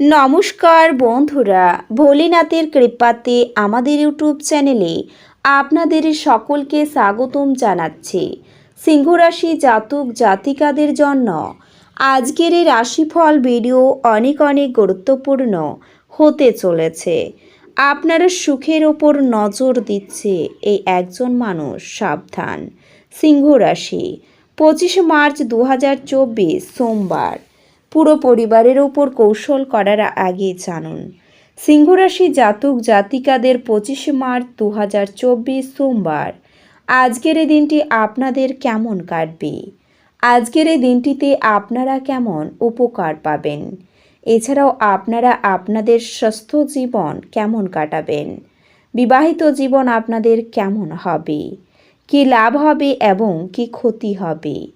নমস্কার বন্ধুরা, ভোলেনাথের কৃপাতে আমাদের ইউটিউব চ্যানেলে আপনাদের সকলকে স্বাগতম জানাচ্ছি। সিংহরাশি জাতক জাতিকাদের জন্য আজকের এই রাশিফল ভিডিও অনেক অনেক গুরুত্বপূর্ণ হতে চলেছে। আপনারা সুখের ওপর নজর দিচ্ছে এই একজন মানুষ সাবধান। সিংহ রাশি পঁচিশে মার্চ দু হাজার চব্বিশ, সোমবার। পুরো পরিবারের ওপর কৌশল করার আগে জানুন। সিংহরাশি জাতক জাতিকাদের পঁচিশে মার্চ দু হাজার চব্বিশ সোমবার। আজকের এই দিনটি আপনাদের কেমন কাটবে? আজকের এই দিনটিতে আপনারা কেমন উপকার পাবেন? এছাড়াও আপনারা আপনাদের সুস্থ জীবন কেমন কাটাবেন? বিবাহিত জীবন আপনাদের কেমন হবে? কি লাভ হবে এবং কি ক্ষতি হবে?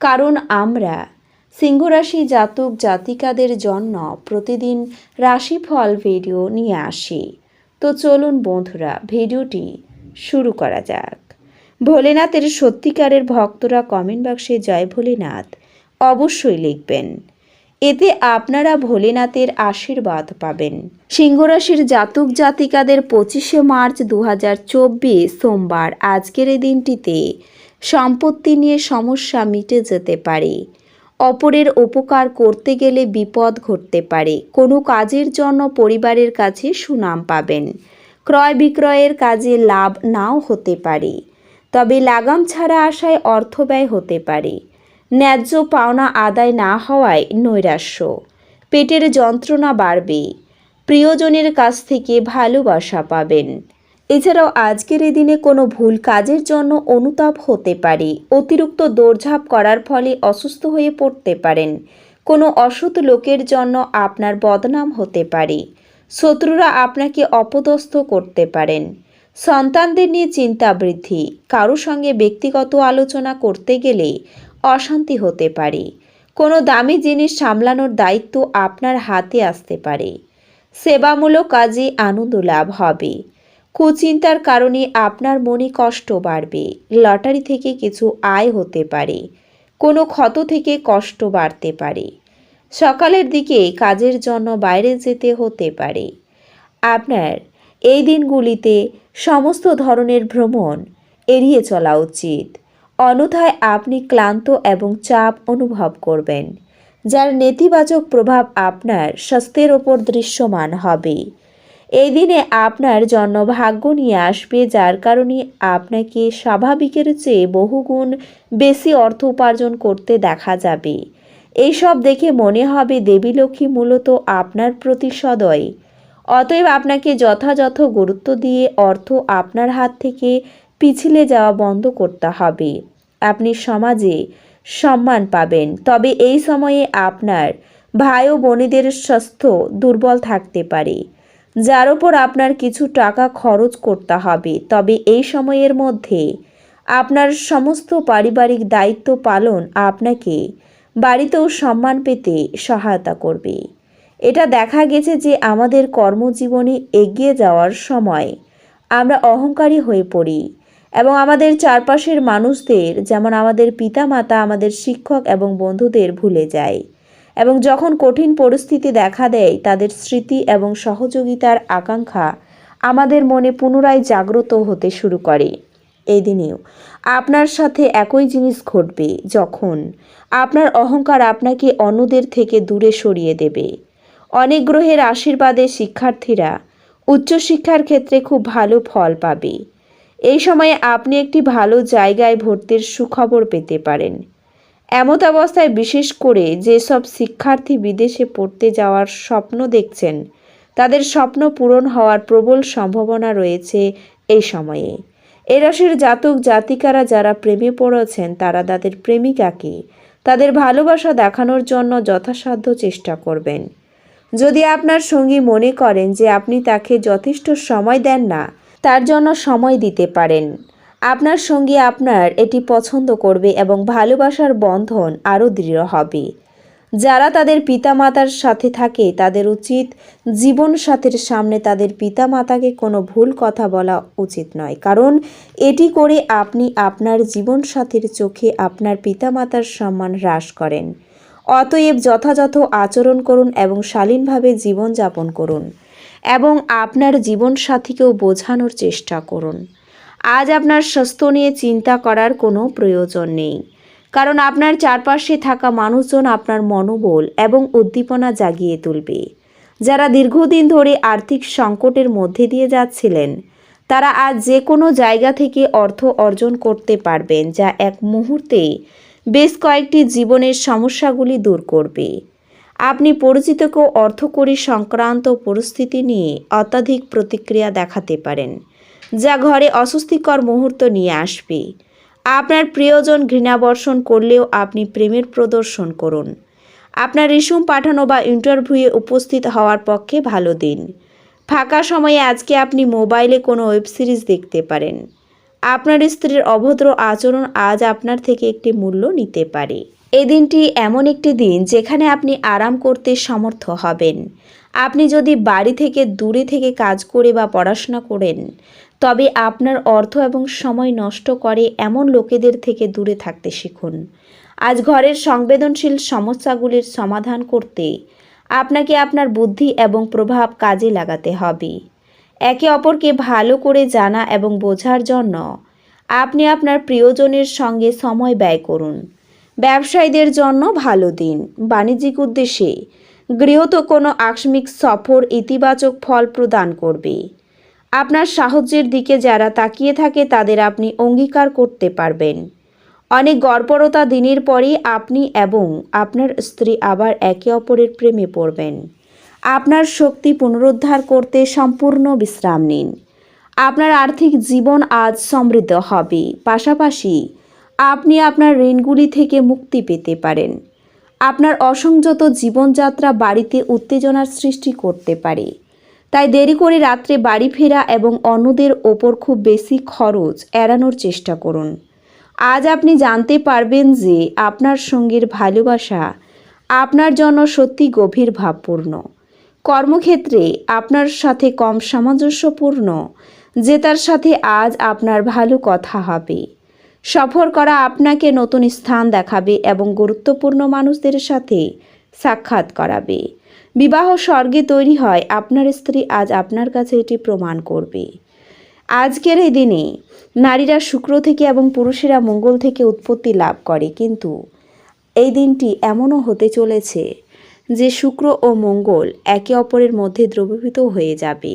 কারণ আমরা সিংহরাশি জাতক জাতিকাদের জন্য প্রতিদিন রাশিফল ভিডিও নিয়ে আসি। তো চলুন বন্ধুরা, ভিডিওটি শুরু করা যাক। ভোলেনাথের সত্যিকারের ভক্তরা কমেন্ট বক্সে জয় ভোলেনাথ অবশ্যই লিখবেন। এতে আপনারা ভোলেনাথের আশীর্বাদ পাবেন। সিংহরাশির জাতক জাতিকাদের পঁচিশে মার্চ দু হাজার চব্বিশ সোমবার আজকের এই দিনটিতে সম্পত্তি নিয়ে সমস্যা মিটে যেতে পারে। অপরের উপকার করতে গেলে বিপদ ঘটতে পারে। কোনো কাজের জন্য পরিবারের কাছে সুনাম পাবেন। ক্রয় বিক্রয়ের কাজে লাভ নাও হতে পারে। তবে লাগাম ছাড়া আশায় অর্থ ব্যয় হতে পারে। ন্যায্য পাওনা আদায় না হওয়ায় নৈরাশ্য। পেটের যন্ত্রণা বাড়বে। প্রিয়জনের কাছ থেকে ভালোবাসা পাবেন। এছাড়াও আজকের এই দিনে কোনো ভুল কাজের জন্য অনুতাপ হতে পারে। অতিরিক্ত দৌড়ঝাঁপ করার ফলে অসুস্থ হয়ে পড়তে পারেন। কোনো অসৎ লোকের জন্য আপনার বদনাম হতে পারে। শত্রুরা আপনাকে অপদস্থ করতে পারেন। সন্তানদের নিয়ে চিন্তা বৃদ্ধি। কারও সঙ্গে ব্যক্তিগত আলোচনা করতে গেলে অশান্তি হতে পারে। কোনো দামি জিনিস সামলানোর দায়িত্ব আপনার হাতে আসতে পারে। সেবামূলক কাজে আনন্দ লাভ হবে। কুচিন্তার কারণে আপনার মনে কষ্ট বাড়বে। লটারি থেকে কিছু আয় হতে পারে। কোনো ক্ষত থেকে কষ্ট বাড়তে পারে। সকালের দিকে কাজের জন্য বাইরে যেতে হতে পারে। আপনার এই দিনগুলিতে সমস্ত ধরনের ভ্রমণ এড়িয়ে চলা উচিত। অন্যথায় আপনি ক্লান্ত এবং চাপ অনুভব করবেন, যার নেতিবাচক প্রভাব আপনার স্বাস্থ্যের ওপর দৃশ্যমান হবে। এই দিনে আপনার জন্য ভাগ্য নিয়ে আসবে, যার কারণে আপনাকে স্বাভাবিকের চেয়ে বহুগুণ বেশি অর্থ উপার্জন করতে দেখা যাবে। এইসব দেখে মনে হবে দেবী লক্ষ্মী মূলত আপনার প্রতি সদয়। অতএব আপনাকে যথাযথ গুরুত্ব দিয়ে অর্থ আপনার হাত থেকে পিছলে যাওয়া বন্ধ করতে হবে। আপনি সমাজে সম্মান পাবেন। তবে এই সময়ে আপনার ভাই ও বোনেদের স্বাস্থ্য দুর্বল থাকতে পারে। যার ওপর আপনার কিছু টাকা খরচ করতে হবে। তবে এই সময়ের মধ্যে আপনার সমস্ত পারিবারিক দায়িত্ব পালন আপনাকে বাড়িতেও সম্মান পেতে সহায়তা করবে। এটা দেখা গেছে যে আমাদের কর্মজীবনে এগিয়ে যাওয়ার সময় আমরা অহংকারী হয়ে পড়ি এবং আমাদের চারপাশের মানুষদের, যেমন আমাদের পিতামাতা, আমাদের শিক্ষক এবং বন্ধুদের ভুলে যায় এবং যখন কঠিন পরিস্থিতি দেখা দেয়, তাদের স্মৃতি এবং সহযোগিতার আকাঙ্ক্ষা আমাদের মনে পুনরায় জাগ্রত হতে শুরু করে। এই দিনেও আপনার সাথে একই জিনিস ঘটবে, যখন আপনার অহংকার আপনাকে অন্যদের থেকে দূরে সরিয়ে দেবে। অনেক গ্রহের আশীর্বাদে শিক্ষার্থীরা উচ্চশিক্ষার ক্ষেত্রে খুব ভালো ফল পাবে। এই সময়ে আপনি একটি ভালো জায়গায় ভর্তির সুখবর পেতে পারেন। এমত অবস্থায় বিশেষ করে যেসব শিক্ষার্থী বিদেশে পড়তে যাওয়ার স্বপ্ন দেখছেন, তাদের স্বপ্ন পূরণ হওয়ার প্রবল সম্ভাবনা রয়েছে এই সময়ে। এ রাশির জাতক জাতিকারা যারা প্রেমে পড়েছেন, তারা তাদের প্রেমিকাকে তাদের ভালোবাসা দেখানোর জন্য যথাসাধ্য চেষ্টা করবেন। যদি আপনার সঙ্গী মনে করেন যে আপনি তাকে যথেষ্ট সময় দেন না, তার জন্য সময় দিতে পারেন। আপনার সঙ্গী আপনার এটি পছন্দ করবে এবং ভালোবাসার বন্ধন আরও দৃঢ় হবে। যারা তাদের পিতামাতার সাথে থাকে, তাদের উচিত জীবন সাথীর সামনে তাদের পিতামাতাকে কোনো ভুল কথা বলা উচিত নয়। কারণ এটি করে আপনি আপনার জীবন সাথীর চোখে আপনার পিতামাতার সম্মান হ্রাস করেন। অতএব যথাযথ আচরণ করুন এবং শালীনভাবে জীবনযাপন করুন এবং আপনার জীবনসাথীকেও বোঝানোর চেষ্টা করুন। আজ আপনার স্বাস্থ্য নিয়ে চিন্তা করার কোনো প্রয়োজন নেই। কারণ আপনার চারপাশে থাকা মানুষজন আপনার মনোবল এবং উদ্দীপনা জাগিয়ে তুলবে। যারা দীর্ঘদিন ধরে আর্থিক সংকটের মধ্যে দিয়ে যাচ্ছিলেন, তারা আজ যে কোনো জায়গা থেকে অর্থ অর্জন করতে পারবেন, যা এক মুহূর্তে বেশ কয়েকটি জীবনের সমস্যাগুলি দূর করবে। আপনি পরিচিত কেউ অর্থকরী সংক্রান্ত পরিস্থিতি নিয়ে অত্যাধিক প্রতিক্রিয়া দেখাতে পারেন। যা ঘরে অস্বস্তিকর মুহূর্ত নিয়ে আসবে। আপনার প্রিয়জন ঘৃণাবর্ষণ করলেও আপনি প্রেমের প্রদর্শন করুন। আপনার রিসুম পাঠানো বা ইন্টারভিউয়ে উপস্থিত হওয়ার পক্ষে ভালো দিন। ফাঁকা সময়ে আজকে আপনি মোবাইলে কোনো ওয়েব সিরিজ দেখতে পারেন। আপনার স্ত্রীর অভদ্র আচরণ আজ আপনার থেকে একটি মূল্য নিতে পারে। এই দিনটি এমন একটি দিন যেখানে আপনি আরাম করতে সমর্থ হবেন। আপনি যদি বাড়ি থেকে দূরে থেকে কাজ করে বা পড়াশোনা করেন, তবে আপনার অর্থ এবং সময় নষ্ট করে এমন লোকেদের থেকে দূরে থাকতে শিখুন। আজ ঘরের সংবেদনশীল সমস্যাগুলির সমাধান করতে আপনাকে আপনার বুদ্ধি এবং প্রভাব কাজে লাগাতে হবে। একে অপরকে ভালো করে জানা এবং বোঝার জন্য আপনি আপনার প্রিয়জনের সঙ্গে সময় ব্যয় করুন। ব্যবসায়ীদের জন্য ভালো দিন। বাণিজ্যিক উদ্দেশ্যে গৃহত কোনো আকস্মিক সফর ইতিবাচক ফল প্রদান করবে। আপনার সাহায্যের দিকে যারা তাকিয়ে থাকে, তাদের আপনি অঙ্গীকার করতে পারবেন। অনেক গর্বরতা দিনের পরে আপনি এবং আপনার স্ত্রী আবার একে অপরের প্রেমে পড়বেন। আপনার শক্তি পুনরুদ্ধার করতে সম্পূর্ণ বিশ্রাম নিন। আপনার আর্থিক জীবন আজ সমৃদ্ধ হবে। পাশাপাশি আপনি আপনার ঋণগুলি থেকে মুক্তি পেতে পারেন। আপনার অসংযত জীবনযাত্রা বাড়িতে উত্তেজনার সৃষ্টি করতে পারে। তাই দেরি করে রাত্রে বাড়ি ফেরা এবং অন্যদের ওপর খুব বেশি খরচ এড়ানোর চেষ্টা করুন। আজ আপনি জানতে পারবেন যে আপনার সঙ্গীর ভালোবাসা আপনার জন্য সত্যি গভীর ভাবপূর্ণ। কর্মক্ষেত্রে আপনার সাথে কম সামঞ্জস্যপূর্ণ, যে তার সাথে আজ আপনার ভালো কথা হবে। সফর করা আপনাকে নতুন স্থান দেখাবে এবং গুরুত্বপূর্ণ মানুষদের সাথে সাক্ষাৎ করাবে। বিবাহ স্বর্গে তৈরি হয়, আপনার স্ত্রী আজ আপনার কাছে এটি প্রমাণ করবে। আজকের এই দিনে নারীরা শুক্র থেকে এবং পুরুষেরা মঙ্গল থেকে উৎপত্তি লাভ করে, কিন্তু এই দিনটি এমনও হতে চলেছে যে শুক্র ও মঙ্গল একে অপরের মধ্যে দ্রবীভূত হয়ে যাবে।